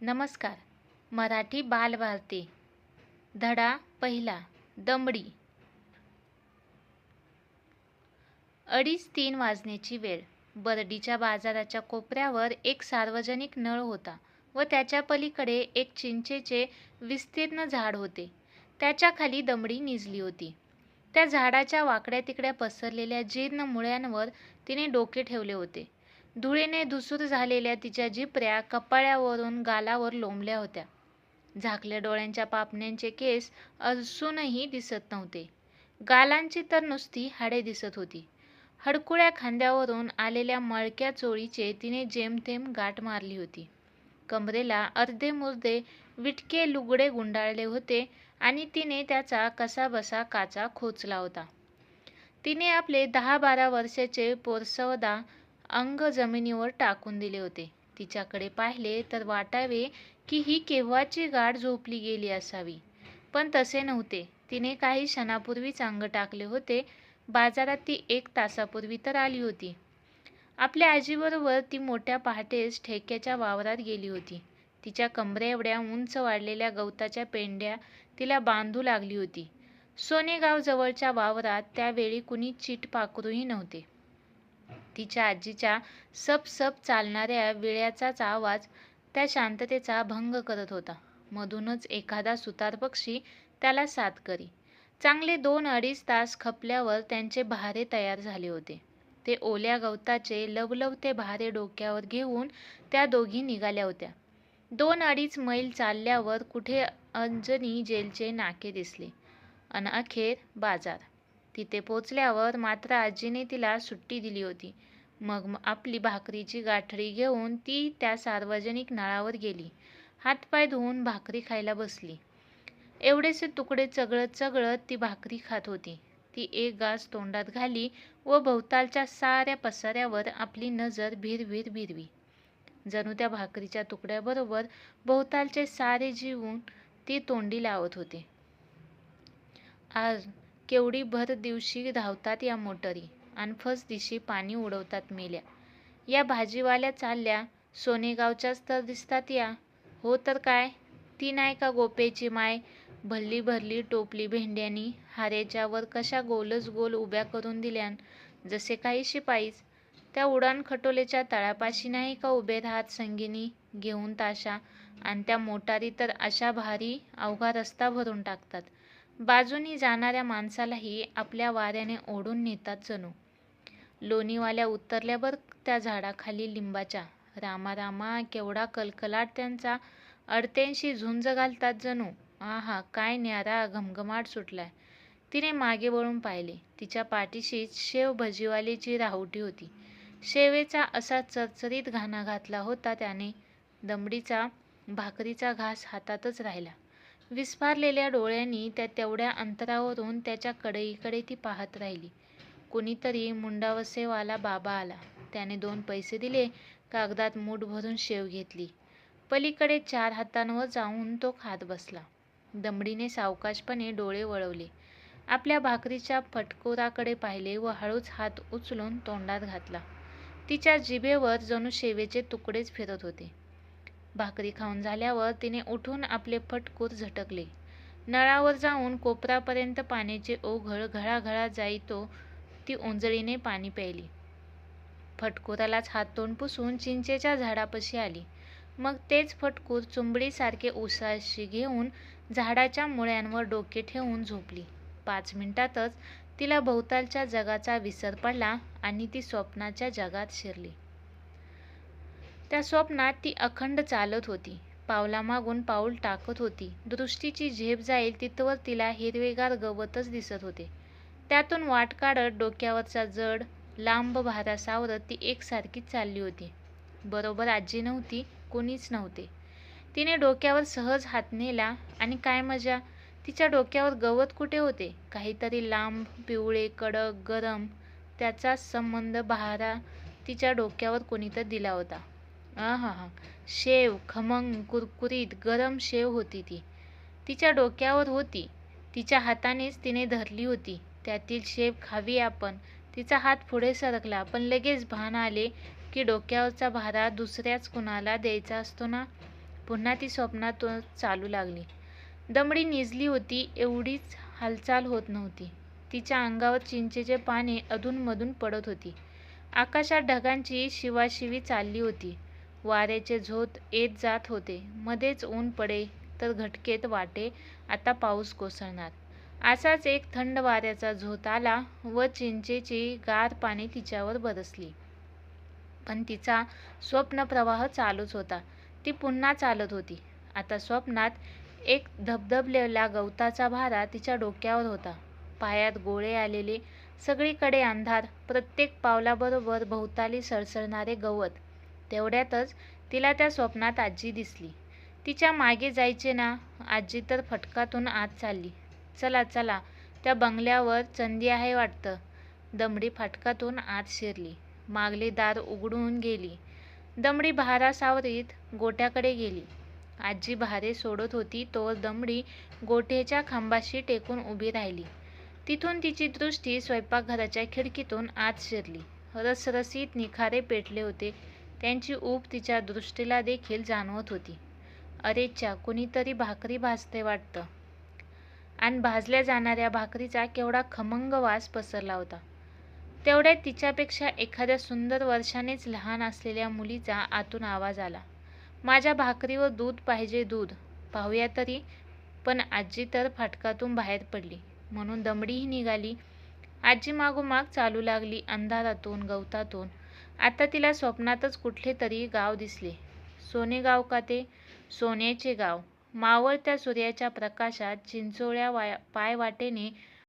नमस्कार. मराठी बालभारती धडा पहिला. दमडी. अडीच तीन वाजण्याची वेळ. बर्डीच्या बाजाराच्या कोपऱ्यावर एक सार्वजनिक नळ होता व त्याच्या पलीकडे एक चिंचेचे विस्तीर्ण झाड होते. त्याच्याखाली दमडी निजली होती. त्या झाडाच्या वाकड्या तिकड्या पसरलेल्या जीर्ण मुळ्यांवर तिने डोके ठेवले होते. धुळीने धुसूर झालेल्या तिच्या जिपऱ्या कपाळ्यावरून गालावर लोंबल्या होत्या. झाकल्या डोळ्यांच्या पापण्यांचे केस अजूनही दिसत नव्हते. गालांची तर नुसती हाडे दिसत होती. हडकुळ्या खांद्यावरून आलेल्या मळक्या चोळीचे तिने जेमतेम गाठ मारली होती. कमरेला अर्धे मुर्दे विटके लुगडे गुंडाळले होते आणि तिने त्याचा कसाबसा काचा खोचला होता. तिने आपले दहा बारा वर्षाचे पोरसवदा अंग जमिनीवर टाकून दिले होते. तिच्याकडे पाहिले तर वाटावे की ही केव्हाची गाठ झोपली गेली असावी. पण तसे नव्हते. तिने काही क्षणापूर्वीच अंग टाकले होते. बाजारात ती एक तासापूर्वी तर आली होती. आपल्या आजीबरोबर ती मोठ्या पहाटेस ठेक्याच्या वावरात गेली होती. तिच्या कमरे एवढ्या उंच वाढलेल्या गवताच्या पेंड्या तिला बांधू लागली होती. सोनेगाव जवळच्या वावरात त्यावेळी कुणी चीट पाखरूही नव्हते. तिच्या आजीच्या सप सप चालणाऱ्या विळ्याचाच आवाज त्या शांततेचा भंग करत होता. मधूनच एखादा सुतार पक्षी त्याला साथ करी. चांगले दोन अडीच तास खपल्यावर त्यांचे भारे तयार झाले होते. ते ओल्या गवताचे लवलवते भारे डोक्यावर घेऊन त्या दोघी निघाल्या होत्या. दोन अडीच मैल चालल्यावर कुठे अंजनी जेलचे नाके दिसले. अन अखेर बाजार. तिथे पोचल्यावर मात्र आजीने तिला सुट्टी दिली होती. मग आपली भाकरीची गाठडी घेऊन ती त्या सार्वजनिक नळावर गेली. हातपाय धुवून भाकरी खायला बसली. एवढेसे तुकडे चगळत चगळत ती भाकरी खात होती. ती एक गास तोंडात घाली व भोवतालच्या साऱ्या पसाऱ्यावर आपली नजर भिरभिर भिरवी. जणू त्या भाकरीच्या तुकड्याबरोबर भोवतालचे सारे जीवन ती तोंडी लावत होते. आज केवढी भर दिवशी धावतात या मोटरी आणि फस दिशी पाणी उडवतात मेल्या. या भाजीवाल्या चालल्या सोनेगावच्याच तर दिसतात या. हो तर काय? ती नाही का गोपेची माय? भल्ली भरली टोपली भेंड्यांनी हारेच्यावर कशा गोलच गोल उभ्या करून दिल्यान? जसे काही शिपाईच त्या उडान खटोलेच्या तळापाशी नाही का उभे राहत संगिनी घेऊन ताशा? आणि त्या मोटारी तर अशा भारी अवघा रस्ता भरून टाकतात. बाजूनी जाणाऱ्या माणसालाही आपल्या वाऱ्याने ओढून नेतात जणू. लोणीवाल्या उतरल्यावर त्या झाडाखाली लिंबाच्या रामा रामा केवढा कलकलाट त्यांचा अडत्यांशी झुंज घालतात जणू. आहा काय न्यारा घमघमाट सुटलाय. तिने मागे वळून पाहिले. तिच्या पाठीशीच शेव भजीवालीची राहुटी होती. शेवेचा असा चरचरीत घाणा घातला होता त्याने दमडीचा भाकरीचा घास हातातच राहिला. विस्फारलेल्या डोळ्यांनी त्या तेवढ्या अंतरावरून त्याच्या कढईकडे ती पाहत राहिली. कुणीतरी मुंडावसेवाला बाबा आला. त्याने दोन पैसे दिले कागदात मूठ भरून शेव घेतली. पलीकडे चार हातांवर जाऊन तो खात बसला. दमडीने सावकाशपणे डोळे वळवले. आपल्या भाकरीच्या फटकोराकडे पाहिले व हळूच हात उचलून तोंडात घातला. तिच्या जिभेवर जणू शेवेचे तुकडेच फिरत होते. भाकरी खाऊन झाल्यावर तिने उठून आपले फटकूर झटकले. नळावर जाऊन कोपरापर्यंत पाण्याचे ओघळ घळाघळा जाईतो ती उंजळीने पाणी प्यायली. फटकुरालाच हात तोंड पुसून चिंचेच्या झाडापाशी आली. मग तेच फटकूर चुंबडीसारखे उसाशी घेऊन झाडाच्या मुळ्यांवर डोके ठेवून झोपली. पाच मिनिटातच तिला भोवतालच्या जगाचा विसर पडला आणि ती स्वप्नाच्या जगात शिरली. त्या स्वप्नात ती अखंड चालत होती. पावलामागून पाऊल टाकत होती. दृष्टीची झेप जाईल तिथवर तिला हिरवेगार गवतच दिसत होते. त्यातून वाट काढत डोक्यावरचा जड लांब भारा सावरत ती एकसारखीच चालली होती. बरोबर आजी नव्हती कोणीच नव्हते. तिने डोक्यावर सहज हात नेला आणि काय मजा तिच्या डोक्यावर गवत कुठे होते? काहीतरी लांब पिवळे कडक गरम त्याचा संबंध बहारा तिच्या डोक्यावर कोणीतरी दिला होता. हां हा. शेव खमंग कुरकुरीत गरम शेव होती ती. तिच्या डोक्यावर होती. तिच्या हातानेच तिने धरली होती. त्यातील शेव खावी आपण. तिचा हात पुढे सरकला पण लगेच भान आले की डोक्यावरचा भारा दुसऱ्याच कुणाला द्यायचा असतो ना? पुन्हा ती स्वप्नात चालू लागली. दमडी निजली होती एवढीच हालचाल होत नव्हती. तिच्या अंगावर चिंचेचे पाने अधूनमधून पडत होती. आकाशात ढगांची शिवाशिवी चालली होती. वाऱ्याचे झोत येत जात होते. मध्येच ऊन पडे तर घटकेत वाटे. आता पाऊस कोसळणार. असाच एक थंड वाऱ्याचा झोत आला व चिंचेची गार पाने तिच्यावर बरसली. पण तिचा स्वप्न प्रवाह चालूच होता. ती पुन्हा चालत होती. आता स्वप्नात एक धबधबलेला गवताचा भारा तिच्या डोक्यावर होता. पायात गोळे आलेले सगळीकडे अंधार. प्रत्येक पावलाबरोबर भोवताली सळसळणारे गवत. तेवढ्यातच तिला त्या स्वप्नात आजी दिसली. तिच्यामागे जायचे ना आजी तर फटकातून आत चालली. चला चला त्या बंगल्यावर चंदी आहे वाटतं. दमडी फाटकातून आत शिरली. मागले दार उघडून गेली. दमडी भारा सावरीत गोट्याकडे गेली. आजी भारे सोडत होती तो दमडी गोठ्याच्या खांबाशी टेकून उभी राहिली. तिथून तिची दृष्टी स्वयंपाकघराच्या खिडकीतून आत शिरली. रसरसीत निखारे पेटले होते. त्यांची ऊब तिच्या दृष्टीला देखील जाणवत होती. अरेच्या कुणीतरी भाकरी भाजते वाटतं. आणि भाजल्या जाणाऱ्या भाकरीचा केवढा खमंग वास पसरला होता. तेवढ्यात तिच्यापेक्षा एखाद्या सुंदर वर्षानेच लहान असलेल्या मुलीचा आतून आवाज आला. माझ्या भाकरीवर दूध पाहिजे दूध. पाहूया तरी. पण आजी तर फाटकातून बाहेर पडली. म्हणून दमडीही निघाली. आजी मागोमाग चालू लागली. अंधारातून गवतातून. आता तिला स्वप्नातच कुठले तरी गाव दिसले. सोनेगाव का ते? सोन्याचे गाव. मावळत्या सूर्याच्या प्रकाशात चिंचोळ्या वाया पायवाटेने